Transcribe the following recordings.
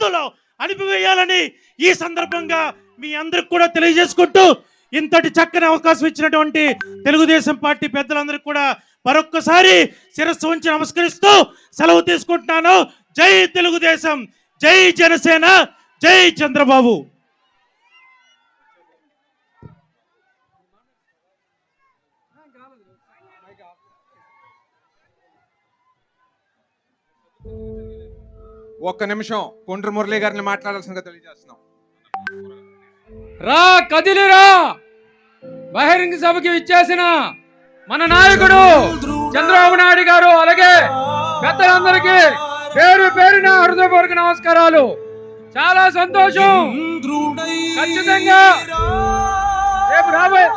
చేతుల్లో అనిపివేయాలని ఈ సందర్భంగా మీ అందరికి కూడా తెలియజేసుకుంటూ ఇంతటి చక్కని అవకాశం ఇచ్చినటువంటి తెలుగుదేశం పార్టీ పెద్దలందరికీ కూడా మరొక్కసారి శిరస్సు ఉంచి నమస్కరిస్తూ సెలవు తీసుకుంటున్నాను. జై తెలుగుదేశం జై జనసేన జై చంద్రబాబు. ఒక్క నిమిషం కొండ్రు మురళి గారిని మాట్లాడాల్సిందిగా తెలియజేస్తున్నాం. రా కదిలిరా బహిరంగ సభకి ఇచ్చేసిన మన నాయకుడు చంద్రబాబు నాయుడు గారు అలాగే పెద్దలందరికీ పేరు పేరున హృదయపూర్వక నమస్కారాలు. చాలా సంతోషం. ఖచ్చితంగా రేపు రాబోయే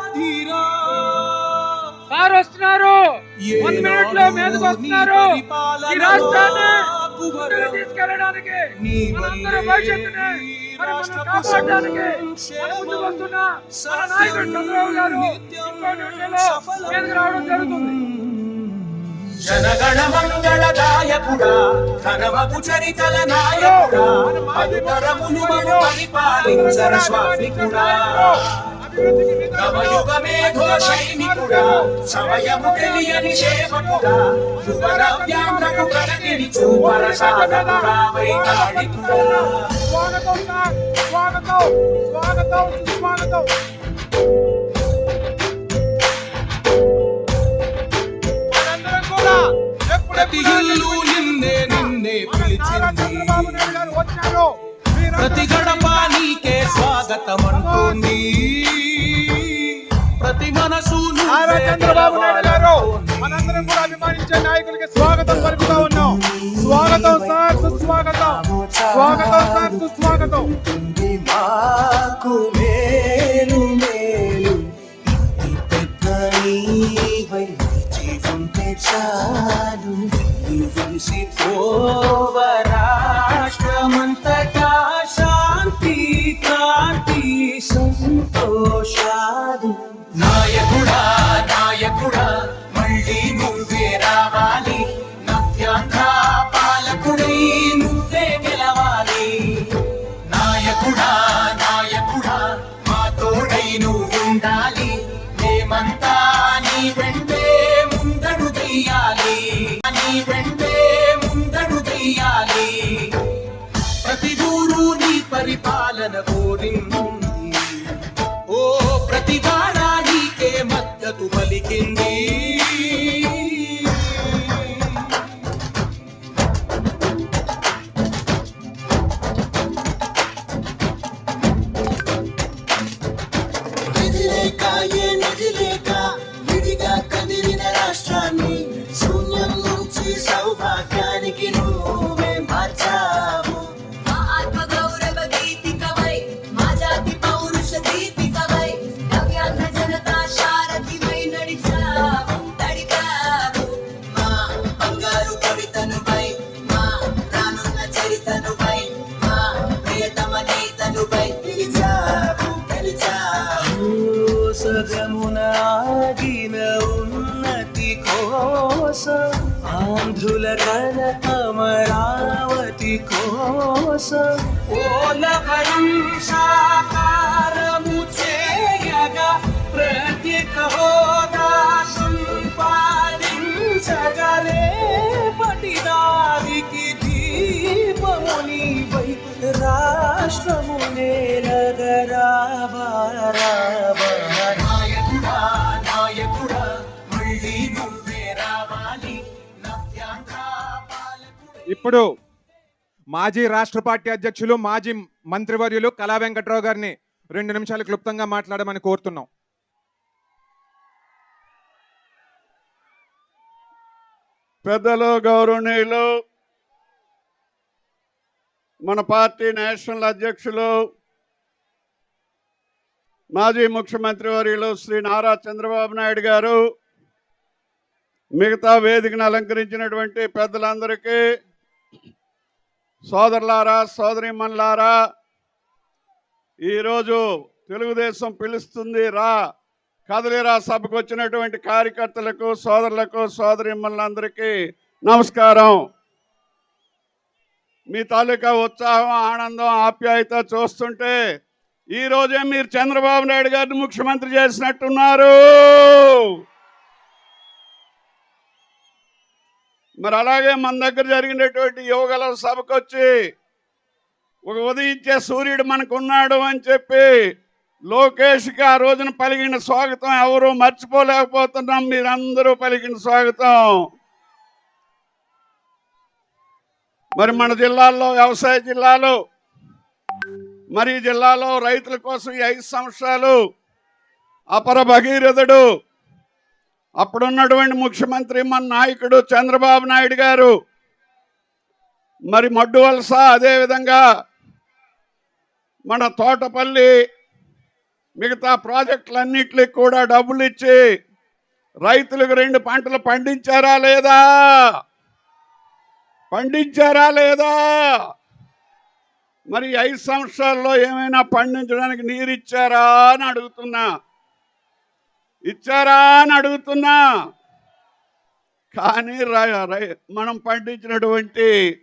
సార్ వస్తున్నారు. వన్ మినిట్లో మీదకి వస్తున్నారు. ఈ రాష్ట్రాన్ని తీసుకెళ్ళడానికి మనందరి భవిష్యత్తుని మరి మనం కాపాడడానికి మన ముందుకు వస్తున్న మన నాయకుడు చంద్రబాబు గారు ఇంకో నిమిషంలో మీదకి రావడం జరుగుతుంది. జనగణ మంగళదాయకుడా ఘనమపు చరితల నాయకుడా పలుతరములు మము పరిపాలించర స్వామికుడా. నవయుగమే ఘోషైనికుడా సమయము తెలియని సేవకుడా యువనవ్యాంధ్రకు కడగిని చూపర సాధకుడా వైతాళికుడా స్వాగతం సార్ స్వాగతం స్వాగతం సుస్వాగతం మనందరం కూడా ప్రతి ఇల్లు నిన్నే నిన్నే పిలిచింది. ప్రతి గడప నారా చంద్రబాబు నాయుడు గారు. మనందరం కూడా అభిమానించే నాయకులకి స్వాగతం పలుకుతా ఉన్నాం. స్వాగతం సార్ సుస్వాగతం. స్వాగతం సార్ సుస్వాగతం. మాకు చాలు. నిలిసి శాంతి కాంతి సంతోష. పరిపాలన ఓ ప్రతి వాడా మద్దతు పలికింది. ఆంధ్రుల కల అమరావతి కోసం పోలవరం సాకారము చేయగా ప్రత్యేక హోదా సంపాదించగలే పటిదారికి దీపముని వై రాష్ట్రము నేలగరాబా నాయకుడా నాయకుడా మళ్ళీ నువ్వే రావాలి. ఇప్పుడు మాజీ రాష్ట్ర పార్టీ అధ్యక్షులు మాజీ మంత్రివర్యులు కళా వెంకట్రావు గారిని రెండు నిమిషాలు క్లుప్తంగా మాట్లాడమని కోరుతున్నాం. పెద్దలు గౌరవనీయులు మన పార్టీ నేషనల్ అధ్యక్షులు మాజీ ముఖ్యమంత్రి వర్యులు శ్రీ నారా చంద్రబాబు నాయుడు గారు మిగతా వేదికను అలంకరించినటువంటి పెద్దలందరికీ సోదరులారా సోదరిమన్లారా ఈరోజు తెలుగుదేశం పిలుస్తుంది రా. కదలిరా సభకు వచ్చినటువంటి కార్యకర్తలకు సోదరులకు సోదరిమ్మలందరికీ నమస్కారం. మీ తాలూకా ఉత్సాహం ఆనందం ఆప్యాయత చూస్తుంటే ఈ రోజే మీరు చంద్రబాబు నాయుడు గారిని ముఖ్యమంత్రి చేసినట్టున్నారు. మరి అలాగే మన దగ్గర జరిగినటువంటి యువగల సభకు వచ్చి ఒక ఉదయించే సూర్యుడు మనకున్నాడు అని చెప్పి లోకేష్కి ఆ రోజున పలిగిన స్వాగతం ఎవరు మర్చిపోలేకపోతున్నాం. మీరందరూ పలికిన స్వాగతం. మరి మన జిల్లాల్లో వ్యవసాయ జిల్లాలో మరి జిల్లాలో రైతుల కోసం ఈ ఐదు సంవత్సరాలు అపర భగీరథుడు అప్పుడున్నటువంటి ముఖ్యమంత్రి మన నాయకుడు చంద్రబాబు నాయుడు గారు. మరి మడ్డు వలస అదేవిధంగా మన తోటపల్లి మిగతా ప్రాజెక్టులన్నిటికి కూడా డబ్బులు ఇచ్చి రైతులకు రెండు పంటలు పండించారా లేదా? పండించారా లేదా? మరి ఐదు సంవత్సరాల్లో ఏమైనా పండించడానికి నీరు ఇచ్చారా అని అడుగుతున్నా. ఇచ్చారా అని అడుగుతున్నా. కానీ రై- మనం పండించినటువంటి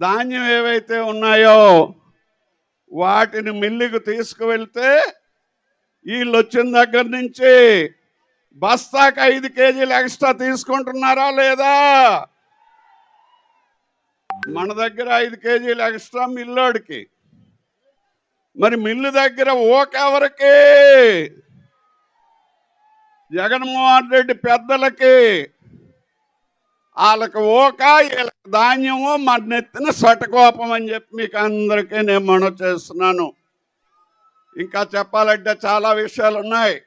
ధాన్యం ఏవైతే ఉన్నాయో వాటిని మిల్లుకు తీసుకువెళ్తే వీళ్ళు వచ్చిన దగ్గర నుంచి బస్తాకి ఐదు కేజీలు ఎక్స్ట్రా తీసుకుంటున్నారా లేదా? మన దగ్గర ఐదు కేజీలు ఎక్స్ట్రా మిల్లోడికి. మరి మిల్లు దగ్గర ఓకెవరికి? జగన్మోహన్ రెడ్డి పెద్దలకి వాళ్ళకి ఓక వీళ్ళకి ధాన్యము మన నెత్తిన సటకోపం అని చెప్పి మీకు అందరికీ నేను మనం చేస్తున్నాను. ఇంకా చెప్పాలంటే చాలా విషయాలు ఉన్నాయి.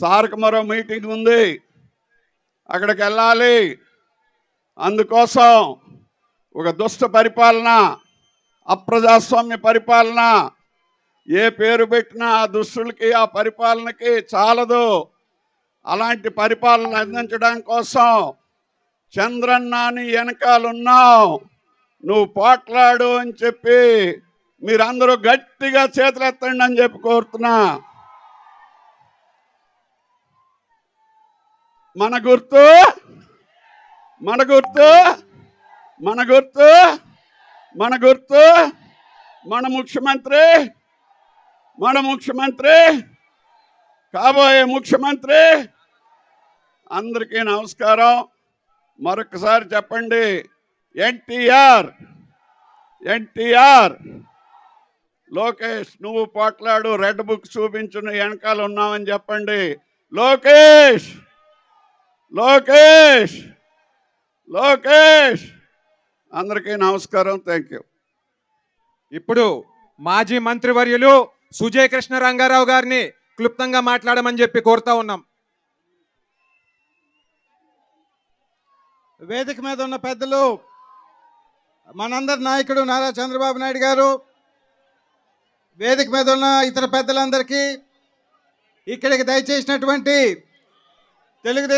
సార్కి మరో మీటింగ్ ఉంది. అక్కడికి వెళ్ళాలి. అందుకోసం ఒక దుష్ట పరిపాలన అప్రజాస్వామ్య పరిపాలన ఏ పేరు పెట్టినా ఆ దుష్టులకి ఆ పరిపాలనకి చాలదు. అలాంటి పరిపాలన అందించడం కోసం చంద్రన్నాని వెనకాలన్నావు. నువ్వు పోట్లాడు అని చెప్పి మీరందరూ గట్టిగా చేతులెత్తండి అని చెప్పి కోరుతున్నా. మన గుర్తు? మన గుర్తు? మన గుర్తు? మన గుర్తు? మన ముఖ్యమంత్రి? మన ముఖ్యమంత్రి? కాబోయే ముఖ్యమంత్రి అందరికీ నమస్కారం. మరొకసారి చెప్పండి ఎన్టీఆర్ ఎన్టీఆర్. లోకేష్ నువ్వు పోట్లాడు రెడ్ బుక్ చూపించు వెనకాల ఉన్నావని చెప్పండి. లోకేష్! లోకేష్! లోకేష్! అందరికీ నమస్కారం థ్యాంక్ యూ. ఇప్పుడు మాజీ మంత్రివర్యులు సుజయ్ కృష్ణ రంగారావు గారిని క్లుప్తంగా మాట్లాడమని చెప్పి కోరుతా ఉన్నాం. వేదిక మీద ఉన్న పెద్దలు మనందరి నాయకుడు నారా చంద్రబాబు నాయుడు గారు వేదిక మీద ఉన్న ఇతర పెద్దలందరికీ ఇక్కడికి దయచేసినటువంటి తెలుగుదేశం